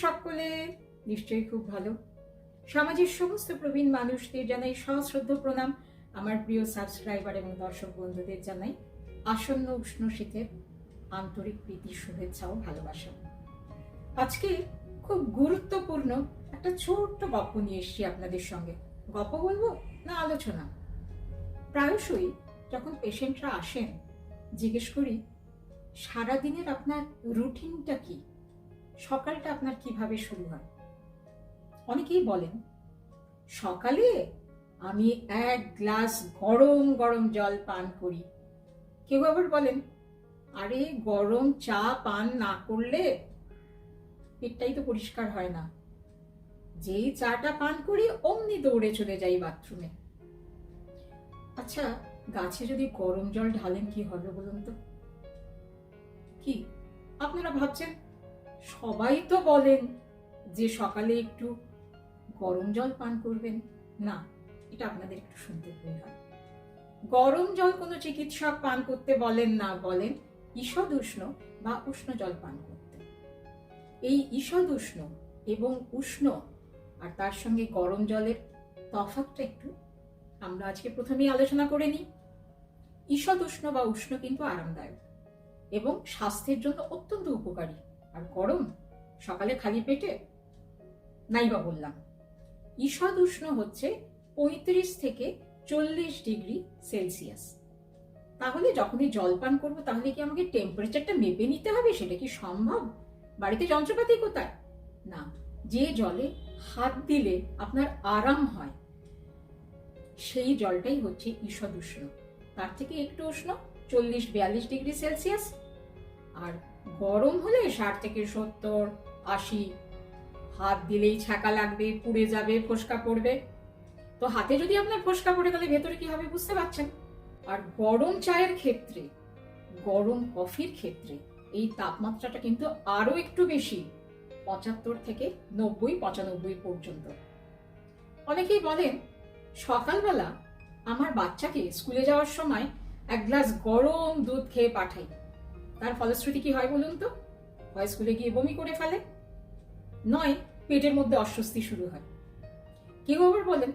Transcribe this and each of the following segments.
সকলে নিশ্চয়ই খুব ভালো। সমাজের সমস্ত প্রবীণ মানুষদের জানাই সশ্রদ্ধ প্রণাম। আমার প্রিয় সাবস্ক্রাইবার এবং দর্শক বন্ধুদের জানাই আসন্ন উষ্ণ শীতের আন্তরিক প্রীতি, শুভেচ্ছা ও ভালোবাসা। আজকে খুব গুরুত্বপূর্ণ একটা ছোট্ট গল্প নিয়ে এসেছি আপনাদের সঙ্গে। গল্প বলব না আলোচনা? প্রায়শই যখন পেশেন্টরা আসেন, জিজ্ঞেস করি, সারাদিনের আপনার রুটিনটা কি? সকালটা আপনার কীভাবে শুরু হয়? অনেকেই বলেন, সকালে আমি এক গ্লাস গরম গরম জল পান করি। কেউ আবার বলেন, আরে গরম চা পান না করলে পেটটাই তো পরিষ্কার হয় না। যেই চাটা পান করি, অমনি দৌড়ে চলে যাই বাথরুমে। আচ্ছা গাছে যদি গরম জল ঢালেন কি হবে বলুন তো? কি, আপনারা ভাবছেন? সবাই তো বলেন যে সকালে একটু গরম জল পান করবেন। না, এটা আপনাদের একটু শুনতে ভুল হয়। গরম জল কোনো চিকিৎসক পান করতে বলেন না, বলেন ঈষদ উষ্ণ বা উষ্ণ জল পান করতে। এই ঈষদ উষ্ণ এবং উষ্ণ আর তার সঙ্গে গরম জলের তফাৎটা একটু আমরা আজকে প্রথমেই আলোচনা করে নিই। ঈষদ উষ্ণ বা উষ্ণ কিন্তু আরামদায়ক এবং স্বাস্থ্যের জন্য অত্যন্ত উপকারী। আর গরম, সকালে খালি পেটে? নাই বা বললাম। ঈষদ উষ্ণ হচ্ছে পঁয়ত্রিশ থেকে চল্লিশ ডিগ্রি সেলসিয়াস। তাহলে যখনই জল পান করব, তাহলে কি আমাকে টেম্পারেচারটা মেপে নিতে হবে? সেটা কি সম্ভব? বাড়িতে যন্ত্রপাতি কোথায়? না, যে জলে হাত দিলে আপনার আরাম হয়, সেই জলটাই হচ্ছে ঈষদ উষ্ণ। তার থেকে একটু উষ্ণ, চল্লিশ, বিয়াল্লিশ ডিগ্রি সেলসিয়াস। আর গরম হলে ষাট থেকে সত্তর, আশি। হাত দিলেই ছাকা লাগবে, পুড়ে যাবে, ফোসকা পড়বে। তো হাতে যদি আপনার ফোসকা পড়ে গেলে ভেতরে কি হবে বুঝতে পারছেন? আর গরম চায়ের ক্ষেত্রে, গরম কফির ক্ষেত্রে এই তাপমাত্রাটা কিন্তু আরও একটু বেশি, পঁচাত্তর থেকে নব্বই, পঁচানব্বই পর্যন্ত। অনেকেই বলেন, সকালবেলা আমার বাচ্চাকে স্কুলে যাওয়ার সময় এক গ্লাস গরম দুধ খেয়ে পাঠাই। তার ফলশ্রুতি কি হয় বলুন তো? হয় স্কুলে গিয়ে বমি করে ফেলে, নয় পেটের মধ্যে অস্বস্তি শুরু হয়। কেউ আবার বলেন,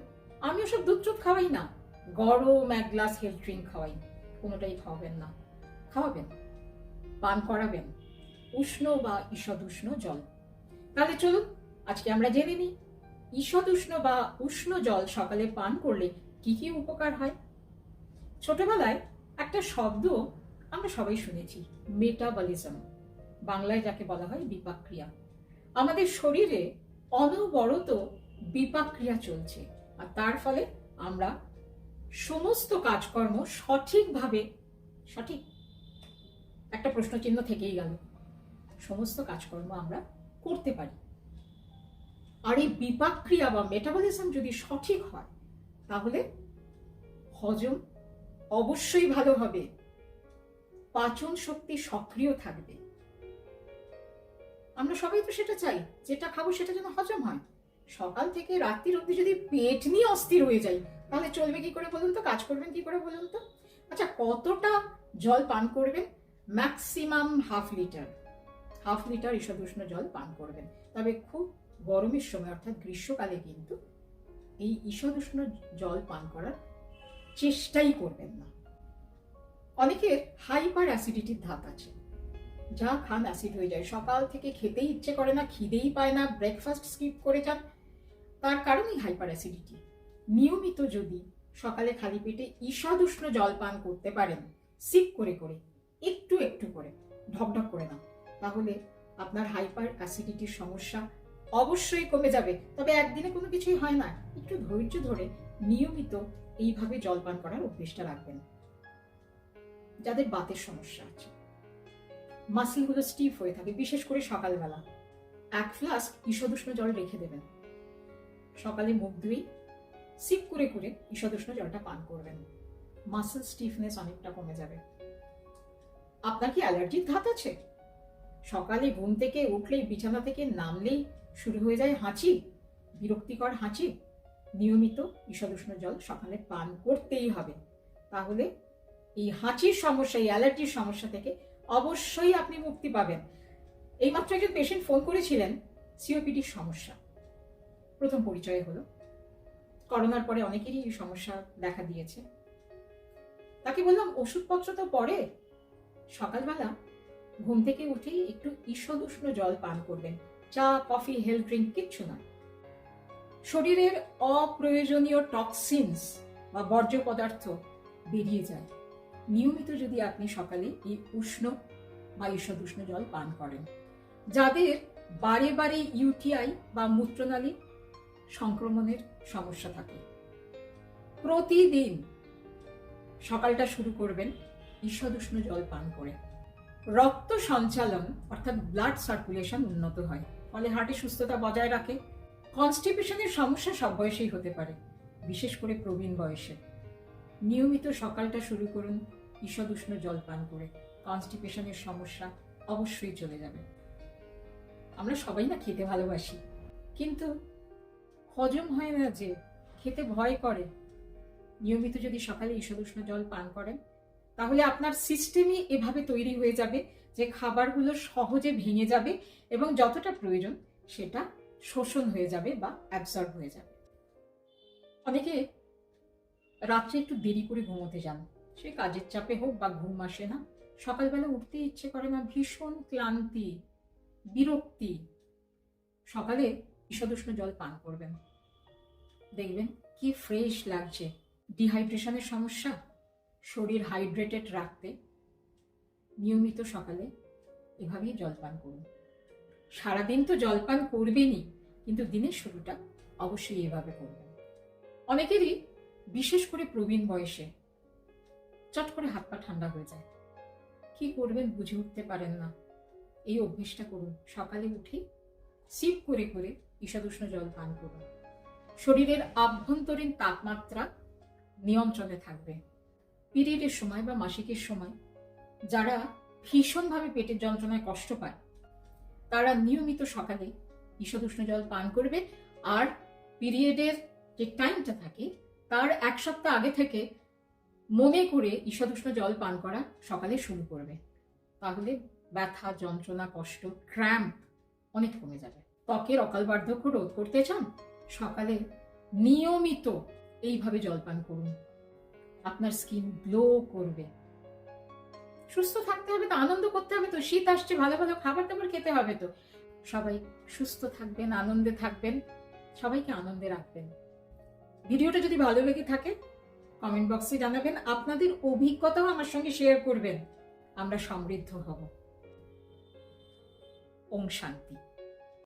আমি ওসব দুধ টুধ খাওয়াই না, গরম এক গ্লাস হেলথ ড্রিঙ্ক খাওয়াই, কোনোটাই খাওয়াবেন না। খাওয়াবেন, পান করাবেন, উষ্ণ বা ঈষদ উষ্ণ জল। তাহলে চলুন, আজকে আমরা জেনে নিই ঈষদ উষ্ণ বা উষ্ণ জল সকালে পান করলে কি কি উপকার হয়? ছোটবেলায় একটা শব্দ আমরা সবাই শুনেছি মেটাবলিজম বাংলায় যাকে বলা হয় বিপাক ক্রিয়া আমাদের শরীরে অনবরত বিপাক ক্রিয়া চলছে আর তার ফলে আমরা সমস্ত কাজকর্ম সঠিকভাবে, সঠিক? একটা প্রশ্নচিহ্ন থেকেই গেল। সমস্ত কাজকর্ম আমরা করতে পারি। আর এই বিপাক ক্রিয়া বা মেটাবলিজম যদি সঠিক হয়, তাহলে হজম অবশ্যই ভালো হবে। পাচন শক্তি সক্রিয় থাকবে। আমরা সবাই তো সেটা চাই, যেটা খাব সেটা যেন হজম হয়। সকাল থেকে রাত্রির অবধি যদি পেট নিয়ে অস্থির হয়ে যাই, তাহলে চলবে কি করে বলুন তো? কাজ করবেন কি করে বলুন তো? আচ্ছা কতটা জল পান করবেন? Maximum half litre half litre ঈষদ উষ্ণ জল পান করবেন। তবে খুব গরমের সময়, অর্থাৎ গ্রীষ্মকালে কিন্তু এই ঈষদ উষ্ণ জল পান করার চেষ্টাই করবেন না। অনেকের হাইপার অ্যাসিডিটির ধাপ আছে। যা খান অ্যাসিড হয়ে যায়। সকাল থেকে খেতেই ইচ্ছে করে না, খিদেই পায় না, ব্রেকফাস্ট স্কিপ করে যান। তার কারণেই হাইপার অ্যাসিডিটি। নিয়মিত যদি সকালে খালি পেটে ঈষদ উষ্ণ জল পান করতে পারেন, সিপ করে করে, একটু একটু করে, ঢকঢক করে না তাহলে আপনার হাইপার অ্যাসিডিটির সমস্যা অবশ্যই কমে যাবে। তবে একদিনে কোনো কিছুই হয় না। একটু ধৈর্য ধরে নিয়মিত এইভাবে জল পান করার অভ্যেসটা রাখবেন। যাদের বাতের সমস্যা আছে। মাসেলগুলো স্টিফ হয়ে থাকে, বিশেষ করে সকালবেলা। এক ফ্লাস্ক ঈষদুষ্ণ জল রেখে দেবেন। সকালে মুখ ধুই সিপ করে করে ঈষদুষ্ণ জলটা পান করবেন। মাসেল স্টিফনেস অনেকটা কমে যাবে। আপনার কি অ্যালার্জির ধাত আছে? সকালে ঘুম থেকে উঠলেই, বিছানা থেকে নামলেই শুরু হয়ে যায় হাঁচি, বিরক্তিকর হাঁচি। নিয়মিত ঈষদুষ্ণ জল সকালে পান করতেই হবে। তাহলে এই হাঁচির সমস্যা, এই অ্যালার্জির সমস্যা থেকে অবশ্যই আপনি মুক্তি পাবেন। এইমাত্র একজন পেশেন্ট ফোন করেছিলেন সিওপিডির সমস্যা। প্রথম পরিচয় হলো। করোনার পরে অনেকেরই এই সমস্যা দেখা দিয়েছে। তাকে বললাম, ওষুধপত্র তো পরে। সকালবেলা ঘুম থেকে উঠেই একটু ঈষদ উষ্ণ জল পান করবেন। চা, কফি হেলথ ড্রিঙ্ক কিচ্ছু না। শরীরের অপ্রয়োজনীয় টক্সিনস বা বর্জ্য পদার্থ বেরিয়ে যায়। নিয়মিত যদি আপনি সকালে এই উষ্ণ বা ঈষদ উষ্ণ জল পান করেন, যাদের বারে বারে ইউটিআই বা মূত্রনালী সংক্রমণের সমস্যা থাকে, প্রতিদিন সকালটা শুরু করবেন ঈষদ উষ্ণ জল পান করে। রক্ত সঞ্চালন, অর্থাৎ ব্লাড সার্কুলেশন উন্নত হয়, ফলে হার্টে সুস্থতা বজায় রাখে। কনস্টিপেশনের সমস্যা সব বয়সেই হতে পারে, বিশেষ করে প্রবীণ বয়সে। নিয়মিত সকালটা শুরু করুন ঈষদ উষ্ণ জল পান করে। কনস্টিপেশনের সমস্যা অবশ্যই চলে যাবে। আমরা সবাই না খেতে ভালোবাসি। কিন্তু হজম হয় না যে, খেতে ভয় করে। নিয়মিত যদি সকালে ঈষদ উষ্ণ জল পান করেন, তাহলে আপনার সিস্টেমই এভাবে তৈরি হয়ে যাবে যে, খাবারগুলো সহজে ভেঙে যাবে এবং যতটা প্রয়োজন সেটা শোষণ হয়ে যাবে বা অ্যাবসর্ব হয়ে যাবে। অনেকে রাত্রে একটু দেরি করে ঘুমোতে যান। সে কাজের চাপে হোক বা ঘুম আসে না, সকালবেলা উঠতে ইচ্ছে করে না, ভীষণ ক্লান্তি, বিরক্তি। সকালে ঈষদুষ্ণ জল পান করবেন। দেখবেন কি ফ্রেশ লাগছে। ডিহাইড্রেশনের সমস্যা, শরীর হাইড্রেটেড রাখতে। নিয়মিত সকালে এভাবেই জলপান করুন। সারাদিন তো জলপান করবেনই, কিন্তু দিনের শুরুটা অবশ্যই এভাবে করবেন। অনেকেরই বিশেষ করে প্রবীণ বয়সে। চট করে হাত পা ঠান্ডা হয়ে যায়। কি করবেন বুঝে উঠতে পারেন না। এই অভ্যেসটা করুন। সকালে উঠে সিপ করে করে ঈষাদুষ্ণ জল পান করুন। শরীরের আভ্যন্তরীণ তাপমাত্রা নিয়ন্ত্রণে থাকবে। পিরিয়ডের সময় বা মাসিকের সময় যারা ভীষণভাবে পেটের যন্ত্রণায় কষ্ট পায়, তারা নিয়মিত সকালে ঈষদুষ্ণ জল পান করবে আর পিরিয়ডের যে টাইমটা থাকে তার এক সপ্তাহ আগে থেকে মনে করে ঈষদুষ্ণ জল পান করা সকালে শুরু করবে। তাহলে ব্যথা, যন্ত্রণা, কষ্ট, ক্র্যাম্প অনেক কমে যাবে। ত্বকের অকাল বার্ধক্য রোধ করতে চান? সকালে নিয়মিত এইভাবে জলপান করুন। আপনার স্কিন গ্লো করবে। সুস্থ থাকতে হবে তো, আনন্দ করতে হবে তো, শীত আসছে, ভালো ভালো খাবার দাবার খেতে হবে তো। সবাই সুস্থ থাকবেন, আনন্দে থাকবেন, সবাইকে আনন্দে রাখবেন। ভিডিওটা যদি ভালো লেগে থাকে কমেন্ট বক্সে জানাবেন। আপনাদের অভিজ্ঞতাও আমার সঙ্গে শেয়ার করবেন। আমরা সমৃদ্ধ হব। ওম শান্তি।